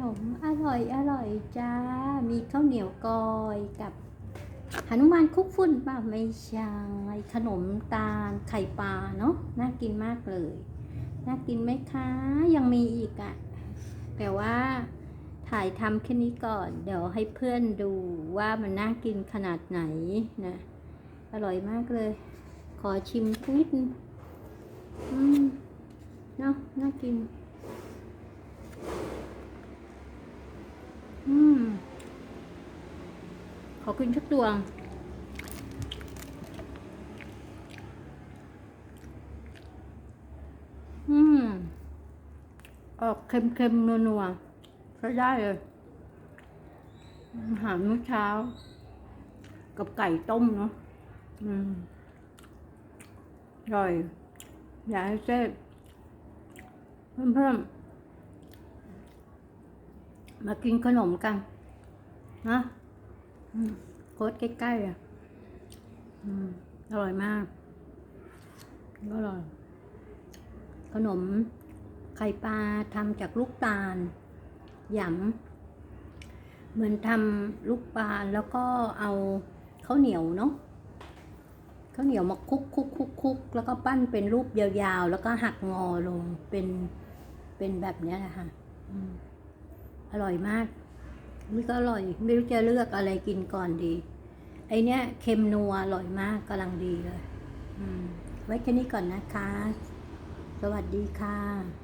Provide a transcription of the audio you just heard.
นมอร่อยอร่อยจ้า มีข้าวเหนียวกอยกับหนุมานคุกฝุ่นป่ะไม่ใช่ขนมตาลไข่ปลาเนาะน่ากินมากเลย น่ากินไหมคะ ยังมีอีกอะ่ะแต่ว่าถ่ายทำแค่นี้ก่อน เดี๋ยวให้เพื่อนดูว่ามันน่ากินขนาดไหนนะ อร่อยมากเลย ขอชิมนิดอืมเนาะน่ากิน อืม ขอกินสักดวง อืม ออกเค็มๆ นัวๆ ใช้ได้เลย อาหารมื้อเช้า กับไก่ต้มเนาะ อืมอร่อย อยากให้เซ่เพื่อนๆ มากินขนมกันนะโคตรใกล้ๆอะอืมอร่อยมากอร่อย ขนมไข่ปลาทำจากลูกตาลหยำเหมือนทำลูกปลาแล้วก็เอาข้าวเหนียวเนาะข้าวเหนียวมาคุกคุกคุกคุกแล้วก็ปั้นเป็นรูปยาวๆ แล้วก็หักงอลงเป็นเป็นแบบเนี้ยแหละค่ะอืม ร่อยมากนี่ก็อร่อย ไม่รู้จะเลือกอะไรกินก่อนดี ไอเนี้ยเค็มนัวอร่อยมากกำลังดีเลยไว้แค่นี้ก่อนนะคะ สวัสดีค่ะ